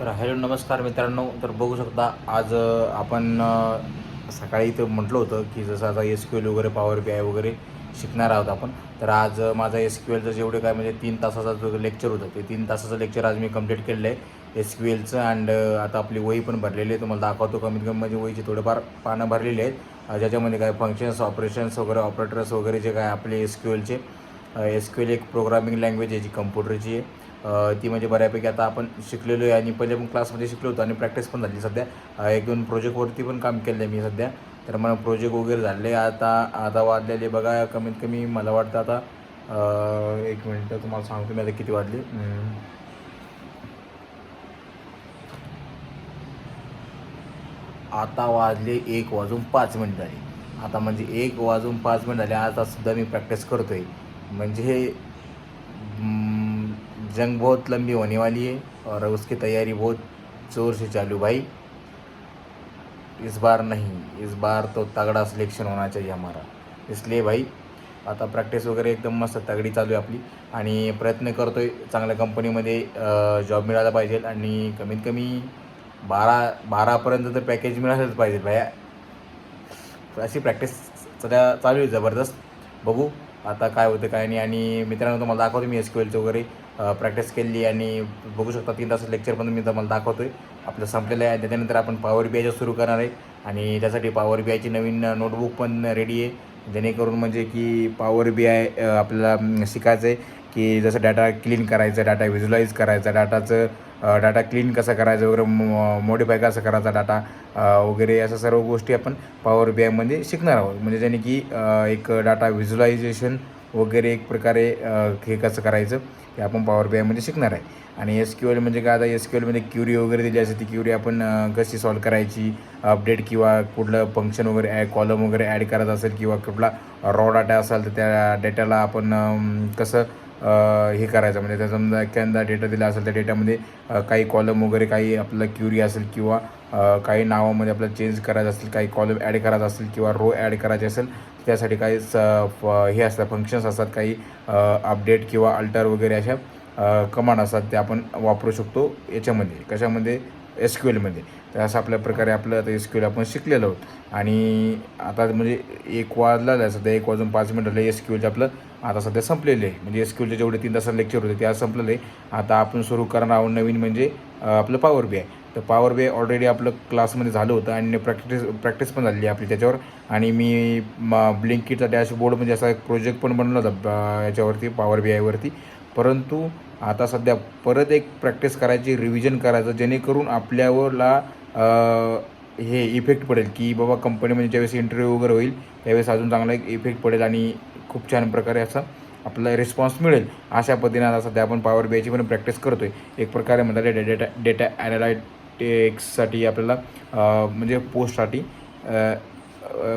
तर हॅलो नमस्कार मित्रांनो. तर बघू शकता आज आपण सकाळी इथं म्हटलं होतं की जसं आता एस क्यू एल वगैरे पॉवर बी आय वगैरे शिकणार आहोत आपण. तर आज माझा एस क्यू एलचं जेवढे काय म्हणजे तीन तासाचा जो लेक्चर होतं ते तीन तासाचं लेक्चर आज मी कंप्लीट केलेलं आहे. एस क्यू एलचं अँड आता आपली वही पण भरलेली आहे. तुम्हाला दाखवतो कमीत कमी म्हणजे वहीचे थोडेफार पानं भरलेली आहेत. ज्याच्यामध्ये काय फंक्शन्स ऑपरेशन्स वगैरे ऑपरेटर्स वगैरे जे काय आपले एस क्यू एलचे एस क्यू एल एक प्रोग्रामिंग लँग्वेज आहे जी कम्प्युटरची आहे. ती म्हणजे बऱ्यापैकी आता आपण शिकलेलो आहे आणि पहिले पण क्लासमध्ये शिकलो होतो आणि प्रॅक्टिस पण झाली सध्या. एक दोन प्रोजेक्टवरती पण काम केलं आहे मी सध्या. तर मला प्रोजेक्ट वगैरे झाले. आता आता वाजलेले बघा कमीत कमी मला वाटतं आता एक मिनटं तुम्हाला सांगतो मी आता किती वाजले आता वाजले एक वाजून पाच मिनिट झाले. आता म्हणजे एक वाजून पाच मिनिट झाले. आता सुद्धा मी प्रॅक्टिस करतो आहे म्हणजे जंग बहुत लंबी होने वाली है और उसकी तैयारी बहुत ज़ोर से चालू भाई। इस बार नहीं इस बार तो तगड़ा सिलेक्शन होना चाहिए हमारा। इसलिए भाई आता प्रॅक्टिस वगैरे एकदम मस्त तगडी चालू आहे आपली। आणि प्रयत्न करतो आहे चांगल्या कंपनीमध्ये जॉब मिळाला पाहिजे आणि कमीत कमी बारा बारापर्यंत तर पॅकेज मिळालंच पाहिजे भाया अशी प्रॅक्टिस सध्या चालू आहे जबरदस्त. बघू. आता काय होतं काय नाही. आणि मित्रांनो तुम्हाला दाखवतो मी एस क्यू एलचं वगैरे प्रॅक्टिस केली आणि बघू शकता तीन तास लेक्चर पण मी तुम्हाला दाखवतो आहे आपलं संपलेलं आहे. त्याच्यानंतर आपण पॉवर बी आयचं सुरू करणार आहे. आणि त्यासाठी पॉवर बी आयची नवीन नोटबुक पण रेडी आहे. जेणेकरून म्हणजे की पॉवर बी आय आपल्याला शिकायचं आहे की जसं डाटा क्लीन करायचं डाटा व्हिज्युलाईज करायचा डाटाचं डाटा क्लीन कसं करायचं वगैरे मॉडिफाय कसं करायचा डाटा वगैरे अशा सर्व गोष्टी आपण पॉवर बी आयमध्ये शिकणार आहोत. म्हणजे ज्याने की एक डाटा व्हिज्युलायझेशन वगैरे एक प्रकारे हे कसं करायचं हे आपण पॉवर बी आयमध्ये शिकणार आहे. आणि एस क्यू एल म्हणजे काय? आता एस क्यू एलमध्ये क्युरी वगैरे दिली असते ती क्युरी आपण कशी सॉल्व करायची? अपडेट किंवा कुठलं फंक्शन वगैरे ॲड कॉलम वगैरे ॲड करायचं असेल किंवा कुठला रॉ डाटा असेल तर त्या डेटाला आपण कसं हे करायचं. म्हणजे त्या समजा एखादा डेटा दिला असेल त्या डेटामध्ये काही कॉलम वगैरे काही आपलं क्युरी असेल किंवा काही नावामध्ये आपल्याला चेंज करायचं असेल काही कॉलम ॲड करायचं असेल किंवा रो ॲड करायचे असेल त्यासाठी काही स फ- हे असतात फंक्शन्स असतात काही अपडेट किंवा अल्टर वगैरे अशा कमांड असतात ते आपण वापरू शकतो याच्यामध्ये. कशामध्ये? एस क्यू एलमध्ये तर असं आपल्या प्रकारे आपलं आता एस क्यू एल आपण शिकलेलो आहोत. आणि आता म्हणजे एक वाजला आहे सध्या एक वाजून पाच मिनिटाला एस क्यू एलचे आपलं आता सध्या संपलेलं. आहे म्हणजे एस क्यू एलचे जेवढे तीन तासात लेक्चर होते ते आज संपलेलं. आहे आता आपण सुरू करणार आहोत नवीन म्हणजे आपलं पॉवर बी आहे तर पॉवर बी ऑलरेडी आपलं क्लासमध्ये झालं होतं आणि प्रॅक्टिस प्रॅक्टिस पण झालेली आहे आपली त्याच्यावर. आणि मी म ब्लिंकिटचा डॅशबोर्ड म्हणजे असा एक प्रोजेक्ट पण बनवला होता याच्यावरती पॉवर बी आयवरती परंतु आता सध्या परत एक प्रॅक्टिस करायची रिव्हिजन करायचं जेणेकरून आपल्यावरला हे इफेक्ट पडेल की बाबा कंपनीमध्ये ज्यावेळेस इंटरव्ह्यू वगैरे होईल त्यावेळेस अजून चांगला एक इफेक्ट पडेल आणि खूप छान प्रकारे असा आपल्याला रिस्पॉन्स मिळेल. अशा पद्धतीने आता सध्या आपण पॉवर बीआयची पण प्रॅक्टिस करतो आहे एक प्रकारे म्हणतात डे डेटा डेटा ॲनालायटिक्ससाठी आपल्याला म्हणजे पोस्टसाठी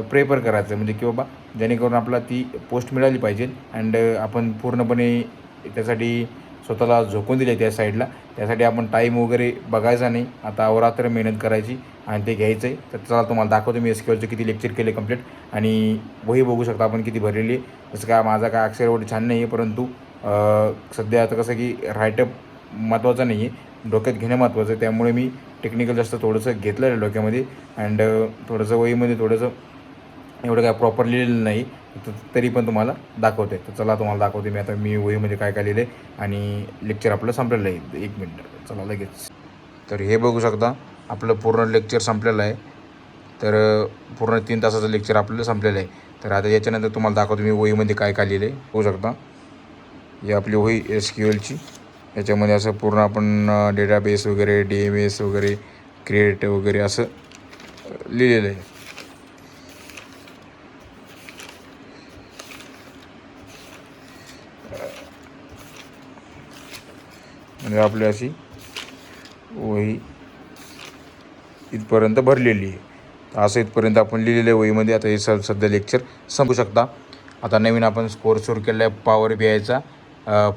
प्रेफर करायचं. म्हणजे की बाबा जेणेकरून आपला ती पोस्ट मिळाली पाहिजे. अँड आपण पूर्णपणे त्यासाठी स्वतःला झोकून दिले त्या साईडला. त्यासाठी आपण टाईम वगैरे बघायचा नाही. आता अवरात्र मेहनत करायची आणि ते घ्यायचं आहे तर चला तुम्हाला दाखवतो मी एस क्यूलचे किती लेक्चर केले कंप्लीट आणि वही बघू शकता आपण किती भरलेली आहे. जसं काय माझा काय अक्षर एवढं छान नाही आहे परंतु सध्या आता कसं की रायटअप महत्त्वाचं नाही आहे डोक्यात घेणं महत्त्वाचं आहे. त्यामुळे मी टेक्निकल जास्त थोडंसं घेतलं आहे डोक्यामध्ये अँड थोडंसं वहीमध्ये थोडंसं एवढं काय प्रॉपर लिहिलेलं नाही. तर तरी पण तुम्हाला दाखवते. तर चला तुम्हाला दाखवते मी आता मी वहीमध्ये म्हणजे काय काय लिहिलं आहे आणि लेक्चर आपलं संपलेलं आहे. एक मिनटं चला लगेच. तर हे बघू शकता आपलं पूर्ण लेक्चर संपलेलं आहे. तर पूर्ण तीन तासाचं लेक्चर आपल्याला संपलेलं आहे. तर आता याच्यानंतर तुम्हाला दाखवतो मी वहीमध्ये काय काय लिहिलं आहे होऊ शकता. ही आपली वही एस क्यू एलची. याच्यामध्ये असं पूर्ण आपण डेटाबेस वगैरे डी एम एस वगैरे क्रिएट वगैरे असं लिहिलेलं आहे. म्हणजे आपली अशी वही इथपर्यंत भरलेली आहे. असं इथपर्यंत आपण लिहिलेलं आहे वहीमध्ये आता हे स सध्या लेक्चर संपू शकता. आता नवीन आपण कोर्स सुरू केला आहे पॉवर बी आयचा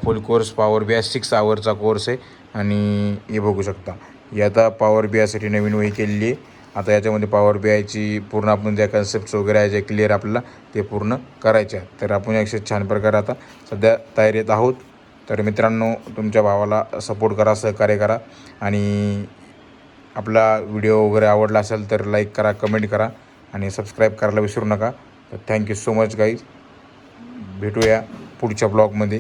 full course power B I six आवरचा course आहे. आणि हे बघू शकता. ही आता पॉवर बी आयसाठी नवीन वही केलेली आहे. आता याच्यामध्ये पॉवर बी आयची पूर्ण आपण ज्या कन्सेप्ट्स वगैरे आहे जे क्लिअर आपल्याला ते पूर्ण करायचे आहेत. तर आपण अक्षर छान प्रकारे आता सध्या तयारीत आहोत. तर मित्रांनो तुमच्या भावाला सपोर्ट करा सहकार्य करा. आणि आपला व्हिडिओ वगैरे आवडला असेल तर लाईक करा कमेंट करा. आणि सबस्क्राईब करायला विसरू नका. तर थँक्यू सो मच गाईज भेटूया पुढच्या ब्लॉगमध्ये